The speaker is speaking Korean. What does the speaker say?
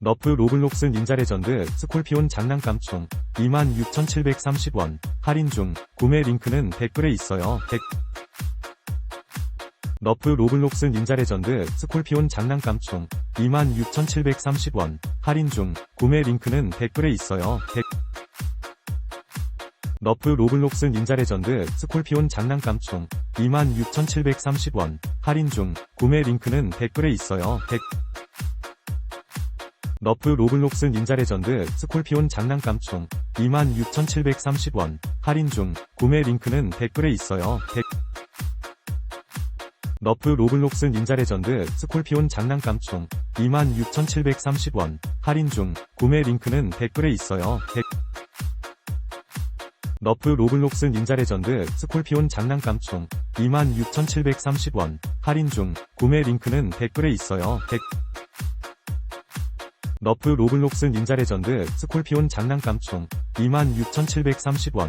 너프 로블록스 닌자 레전드 스콜피온 장난감 총 26,730원 할인 중 구매 링크는 댓글에 있어요. 댓... 너프 로블록스 닌자 레전드 스콜피온 장난감 총 26,730원 할인 중 구매 링크는 댓글에 있어요. 댓... 너프 로블록스 닌자 레전드 스콜피온 장난감 총 26,730원 할인 중 구매 링크는 댓글에 있어요. 댓... 너프 로블록스 닌자 레전드 스콜피온 장난감 총 26,730원 할인 중 구매 링크는 댓글에 있어요. 댓... 너프 로블록스 닌자 레전드 스콜피온 장난감 총 26,730원 할인 중 구매 링크는 댓글에 있어요. 댓... 너프 로블록스 닌자 레전드 스콜피온 장난감 총 26,730원 할인 중 구매 링크는 댓글에 있어요. 댓... 너프 로블록스 닌자 레전드 스콜피온 장난감 총 26,730원